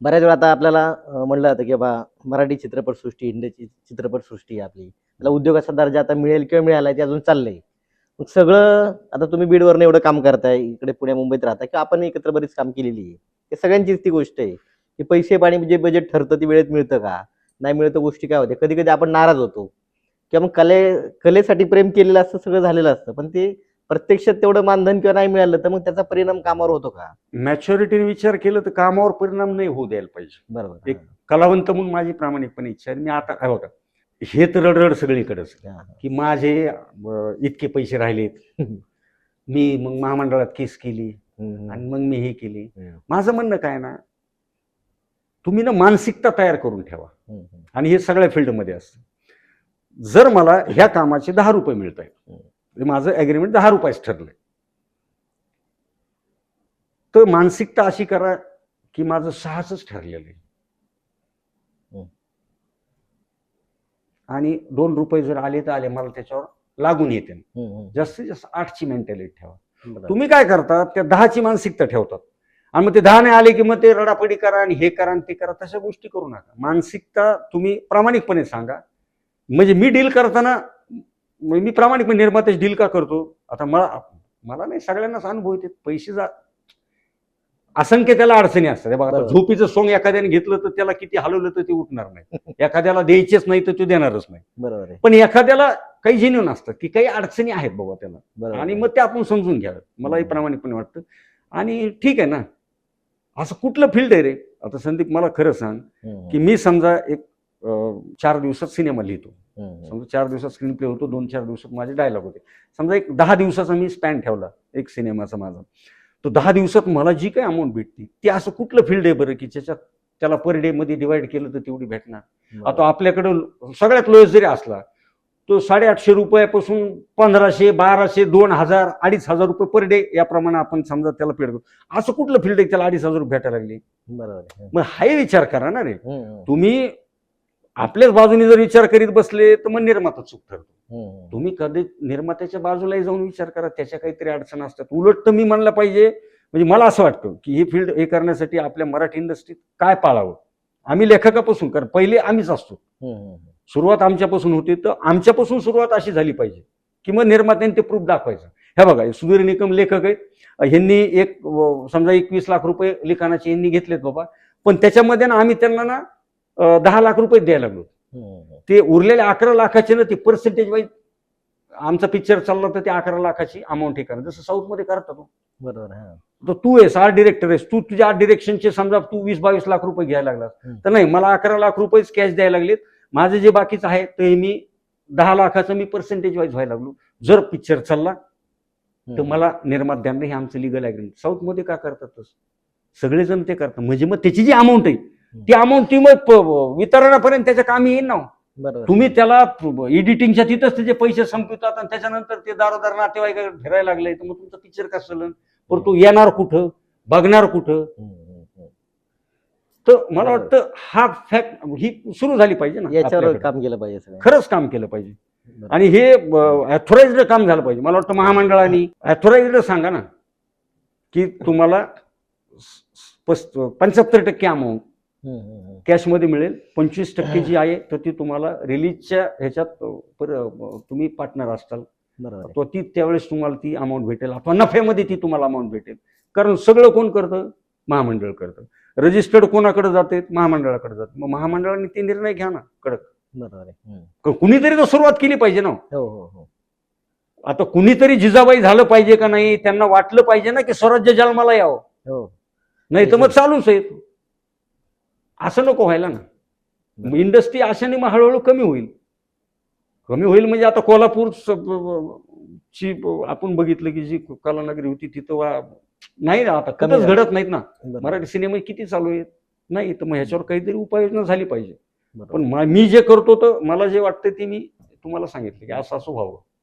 बऱ्याच वेळा आता आपल्याला म्हणलं जातं की बा मराठी चित्रपटसृष्टी इंडियाची चित्रपटसृष्टी आपली. त्याला उद्योगाचा दर्जा आता मिळेल किंवा मिळाला ते अजून चाललंय. मग सगळं आता तुम्ही बीडवरनं एवढं काम करताय इकडे पुण्या मुंबईत राहता किंवा आपण एकत्र बरीच काम केलेली आहे. हे सगळ्यांचीच ती गोष्ट आहे. की पैसे पाणी जे बजेट ठरतं ती वेळेत मिळतं का? नाही मिळतं गोष्टी काय होत्या? कधी कधी आपण नाराज होतो. किंवा मग कले कलेसाठी प्रेम केलेलं असतं सगळं झालेलं असतं. पण ते प्रत्यक्षात तेवढं मानधन किंवा नाही मिळालं तर मग त्याचा परिणाम कामावर होतो का? मॅच्युरिटीने विचार केला तर कामावर परिणाम नाही होऊ द्यायला पाहिजे. बरोबर एक- कलावंत म्हणून माझी प्रामाणिकपणे इच्छा आहे. मी आता काय बघा हे तर रडरड सगळीकडेच. की माझे इतके पैसे राहिलेत. मी मग महामंडळात केस केली. आणि मग मी हे केली. माझं म्हणणं काय ना तुम्ही ना मानसिकता तयार करून ठेवा. आणि हे सगळ्या फील्डमध्ये असतं. जर मला ह्या कामाचे दहा रुपये मिळत आहेत माझं ॲग्रीमेंट दहा रुपयाच ठरलंय. तर मानसिकता अशी करा की माझं सहाच ठरलेलं आहे. आणि दोन रुपये जर आले तर आले मला त्याच्यावर लागून येते. जास्तीत जास्त आठची मेंटॅलिटी ठेवा. तुम्ही काय करता त्या दहाची मानसिकता ठेवतात. आणि मग ते दहा नाही आले की मग ते रडापडी करा आणि हे करा आणि ते करा तशा गोष्टी करू नका. मानसिकता तुम्ही प्रामाणिकपणे सांगा. म्हणजे मी डील करताना म- मी प्रामाणिकपणे निर्मात्याची डील का करतो? आता मला मला नाही सगळ्यांनाच अनुभव येते. पैसे जा असंख्य त्याला अडचणी असतात. बघा. झोपीचं सोंग एखाद्याने घेतलं तर त्याला किती हलवलं तर ते उठणार नाही. एखाद्याला द्यायचेच नाही तर ते देणारच नाही. बरोबर आहे. पण एखाद्याला काही जेन्युन असतं की काही अडचणी आहेत बाबा त्याला. आणि. मग ते आपण समजून घ्यावं. मलाही. प्रामाणिकपणे वाटतं. आणि ठीक आहे ना. असं कुठलं फील्ड आहे रे? आता संदीप मला खरं सांग की मी समजा एक चार दिवसात सिनेमा लिहितो. समजा चार दिवसात स्क्रीन प्ले होतो दोन चार दिवसात माझे डायलॉग होते. समजा एक दहा दिवसाचा मी स्पॅन ठेवला एक सिनेमाचा माझा. तो दहा दिवसात मला जी काही अमाऊंट भेटते ती असं कुठलं फील्ड आहे बरं की ज्याच्यात त्याला पर डे मध्ये डिवाइड केलं तर तेवढी भेटणार. आता आपल्याकडं सगळ्यात लोएस्ट जरी असला तो साडेआठशे रुपयापासून पंधराशे बाराशे दोन हजार अडीच हजार रुपये पर डे याप्रमाणे आपण समजा त्याला पेड करू. असं कुठलं फील्ड आहे त्याला अडीच हजार रुपये भेटायला लागले? बरोबर. मग हाही विचार करा ना रे. तुम्ही आपल्याच बाजूने जर विचार करीत बसले तर मग निर्माता चूक ठरतो. हम्म, तुम्ही कधी निर्मात्याच्या बाजूलाही जाऊन विचार करा त्याच्या काहीतरी अडचण असतात. उलट तर मी म्हणलं पाहिजे म्हणजे मला असं वाटतं की ही फील्ड हे करण्यासाठी आपल्या मराठी इंडस्ट्रीत काय पाळावं? आम्ही लेखकापासून कर पहिले आम्हीच असतो. हम्म, सुरुवात आमच्यापासून होती तर आमच्यापासून सुरुवात अशी झाली पाहिजे की मग निर्मात्याने ते प्रूफ दाखवायचं. हे बघा हे सुधीर निकम लेखक आहेत. ह्यांनी एक समजा एकवीस लाख रुपये लिखाणाचे यांनी घेतलेत बाबा. पण त्याच्यामध्ये ना आम्ही त्यांना ना दहा लाख रुपये द्यायला लागलो हम्म, हम्म. ते उरलेले अकरा लाखाचे ना ते पर्सेंटेज वाईज आमचा पिक्चर चालला तर ते अकरा लाखाची अमाऊंट हे करा जसं साऊथमध्ये करतात हो. बरोबर हा. तर तू आहेस आर्ट डिरेक्टर आहेस तू तुझ्या आर्ट डिरेक्शनचे समजा तू वीस बावीस लाख रुपये घ्यायला लागला. तर नाही मला अकरा लाख रुपयेच कॅश द्यायला लागलेत माझे जे बाकीचं आहे ते मी दहा लाखाचं मी पर्सेंटेज वाईज व्हायला लागलो जर पिक्चर चालला तर. मला निर्मात द्या हे आमचं लिगल अग्रीमेंट साऊथमध्ये का करतात? सगळेजण ते करतात म्हणजे मग त्याची जी अमाऊंट आहे ती अमाऊंट ती मग वितरणापर्यंत त्याच्या कामी येईल ना हो. बरोबर तुम्ही त्याला एडिटिंगच्या तिथंच त्याचे पैसे संपवतात आणि त्याच्यानंतर ते दारोदार नातेवाईक फिरायला लागले तर मग तुमचं पिक्चर कसं पण तो येणार कुठं बघणार कुठं. तर मला. वाटतं हा फॅक्ट ही सुरू झाली पाहिजे ना याच्यावर आपल्याकडे. काम केलं पाहिजे सगळं खरंच काम केलं पाहिजे. आणि हे अथोराइज्ड काम झालं पाहिजे मला वाटतं महामंडळाने अथोराइज्ड सांगा ना की तुम्हाला पंच्याहत्तर टक्के अमाऊंट. कॅशमध्ये मिळेल. पंचवीस टक्के जी आहे तर ती तुम्हाला रिलीजच्या ह्याच्यात तुम्ही पार्टनर बरोबर आहे. तो ती त्यावेळेस तुम्हाला ती अमाऊंट भेटेल. अथवा नफ्यामध्ये ती तुम्हाला अमाऊंट भेटेल. कारण सगळं कोण करतं? महामंडळ करतं. रजिस्टर्ड कोणाकडे जाते? महामंडळाकडे जाते. मग महामंडळाने ते निर्णय घ्या ना कडक. बरोबर कुणीतरी तर सुरुवात केली पाहिजे ना हो. हो हो आता कुणीतरी जिजाबाई झालं पाहिजे का नाही त्यांना वाटलं पाहिजे ना की स्वराज्य जन्माला यावं. हो. नाही तर मग चालूच आहे. असं नको व्हायला ना इंडस्ट्री अशाने मग हळूहळू कमी होईल कमी होईल म्हणजे आता कोल्हापूर ची आपण बघितलं की जी कलानगरी होती तिथं नाही ना आता कधीच. घडत नाहीत ना. मराठी सिनेमा किती चालू आहेत नाही तर मग ह्याच्यावर काहीतरी उपाययोजना झाली पाहिजे. पण मी जे करतो तर मला जे वाटतं ते मी तुम्हाला सांगितलं की असं असं व्हावं